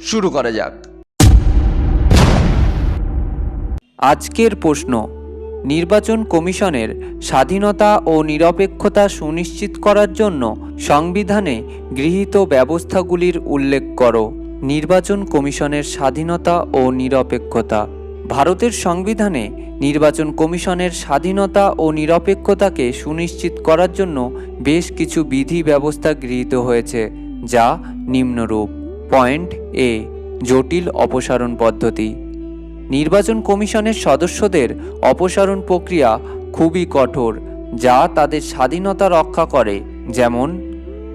শুরু করা যাক। আজকের প্রশ্ন, নির্বাচন কমিশনের স্বাধীনতা ও নিরপেক্ষতা সুনিশ্চিত করার জন্য সংবিধানে গৃহীত ব্যবস্থাগুলির উল্লেখ করো। নির্বাচন কমিশনের স্বাধীনতা ও নিরপেক্ষতা। ভারতের সংবিধানে নির্বাচন কমিশনের স্বাধীনতা ও নিরপেক্ষতাকে সুনিশ্চিত করার জন্য বেশ কিছু বিধি ব্যবস্থা গৃহীত হয়েছে, যা নিম্নরূপ। পয়েন্ট এ জটিল অপসারণ পদ্ধতি। নির্বাচন কমিশনের সদস্যদের অপসারণ প্রক্রিয়া খুবই কঠোর, যা তাদের স্বাধীনতা রক্ষা করে। যেমন,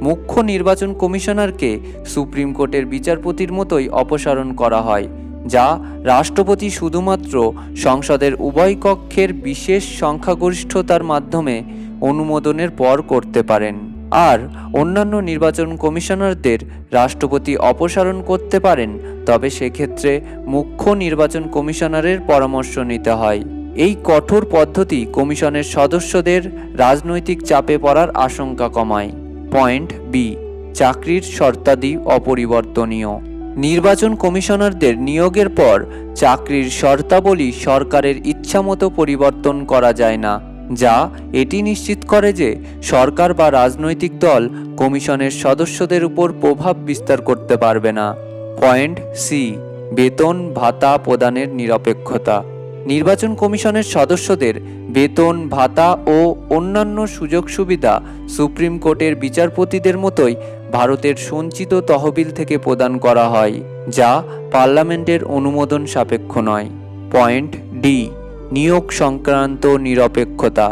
মুখ্য নির্বাচন কমিশনারকে সুপ্রিম কোর্টের বিচারপতির মতোই অপসারণ করা হয়, যা রাষ্ট্রপতি শুধুমাত্র সংসদের উভয় কক্ষের বিশেষ সংখ্যাগরিষ্ঠতার মাধ্যমে অনুমোদনের পর করতে পারেন। আর অন্যান্য নির্বাচন কমিশনারদের রাষ্ট্রপতি অপসারণ করতে পারেন, তবে সেক্ষেত্রে মুখ্য নির্বাচন কমিশনারের পরামর্শ নিতে হয়। এই কঠোর পদ্ধতি কমিশনের সদস্যদের রাজনৈতিক চাপে পড়ার আশঙ্কা কমায়। পয়েন্ট বি চাকরির শর্তাদি অপরিবর্তনীয়। নির্বাচন কমিশনারদের নিয়োগের পর চাকরির শর্তাবলী সরকারের ইচ্ছামতো পরিবর্তন করা যায় না। যা এটি নিশ্চিত করে যে সরকার বা রাজনৈতিক দল কমিশনের সদস্যদের উপর প্রভাব বিস্তার করতে পারবে না। পয়েন্ট সি বেতন ভাতা প্রদানের নিরপেক্ষতা। নির্বাচন কমিশনের সদস্যদের বেতন, ভাতা ও অন্যান্য সুযোগ সুবিধা সুপ্রিম কোর্টের বিচারপতিদের মতোই ভারতের সঞ্চিত তহবিল থেকে প্রদান করা হয়, যা পার্লামেন্টের অনুমোদন সাপেক্ষ নয়। পয়েন্ট ডি নিয়োগ সংক্রান্ত নিরপেক্ষতা।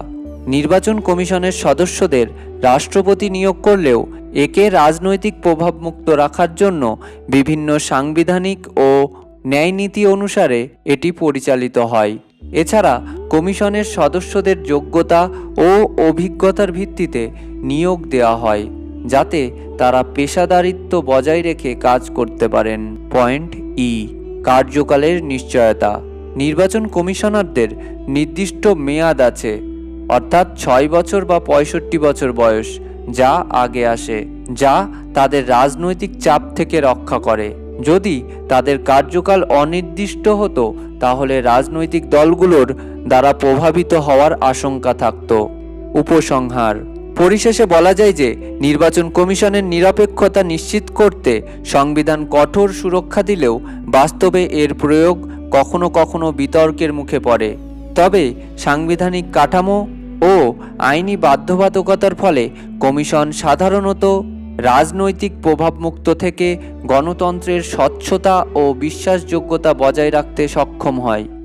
নির্বাচন কমিশনের সদস্যদের রাষ্ট্রপতি নিয়োগ করলেও একে রাজনৈতিক প্রভাবমুক্ত রাখার জন্য বিভিন্ন সাংবিধানিক ও ন্যায়নীতি অনুসারে এটি পরিচালিত হয়। এছাড়া কমিশনের সদস্যদের যোগ্যতা ও অভিজ্ঞতার ভিত্তিতে নিয়োগ দেওয়া হয়, যাতে তারা পেশাদারিত্ব বজায় রেখে কাজ করতে পারেন। পয়েন্ট ই, কার্যকালের নিশ্চয়তা। নির্বাচন কমিশনারদের নির্দিষ্ট মেয়াদ আছে, অর্থাৎ ছয় বছর বা পঁয়ষট্টি বছর বয়স, যা আগে আসে, যা তাদের রাজনৈতিক চাপ থেকে রক্ষা করে। যদি তাদের কার্যকাল অনির্দিষ্ট হতো, তাহলে রাজনৈতিক দলগুলোর দ্বারা প্রভাবিত হওয়ার আশঙ্কা থাকত। উপসংহার, পরিশেষে বলা যায় যে, নির্বাচন কমিশনের নিরপেক্ষতা নিশ্চিত করতে সংবিধান কঠোর সুরক্ষা দিলেও বাস্তবে এর প্রয়োগ কখনো কখনো বিতর্কের মুখে পড়ে। তবে সাংবিধানিক কাঠামো ও আইনি বাধ্যবাধকতার ফলে কমিশন সাধারণত রাজনৈতিক প্রভাবমুক্ত থেকে গণতন্ত্রের স্বচ্ছতা ও বিশ্বাসযোগ্যতা বজায় রাখতে সক্ষম হয়।